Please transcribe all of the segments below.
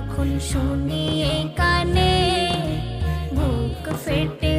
যখন শুনি কানে বুক ফেটে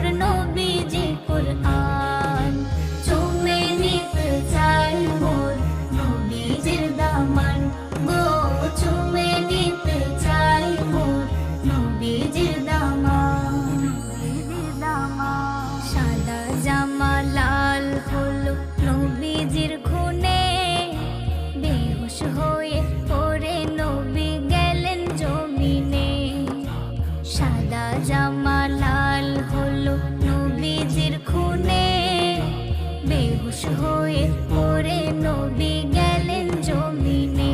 I don't know. মানুষ হয়ে পরে নবী গেলেন জমিনে।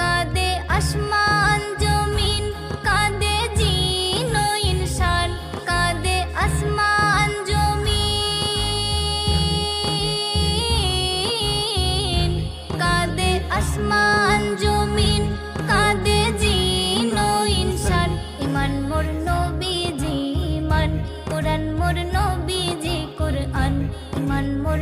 কাঁদে আসমান, জমিন, কাঁদে জিন ইনসান। কাঁদে আসমান, জমিন। কাঁদে আসমান, জমিন, কাঁদে জিন ইনসান। ইমান মোর নবীজি মান, কোরআন মোর নবীজি কোরআন। ইমান মোর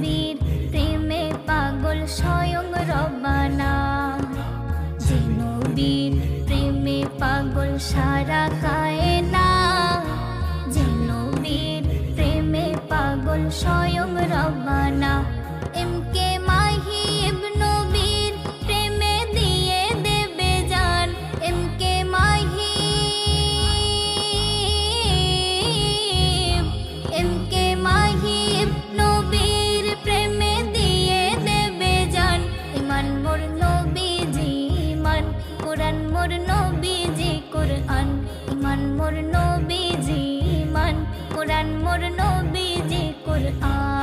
বীর প্রেমে পাগল স্বয়ং রবানা। যে নবীর প্রেমে পাগল সারা কায়ে না যে নবীর প্রেমে পাগল স্বয়ং রবানা। মোর নবীজি মান কোরআন মোর নবীজি কোরআন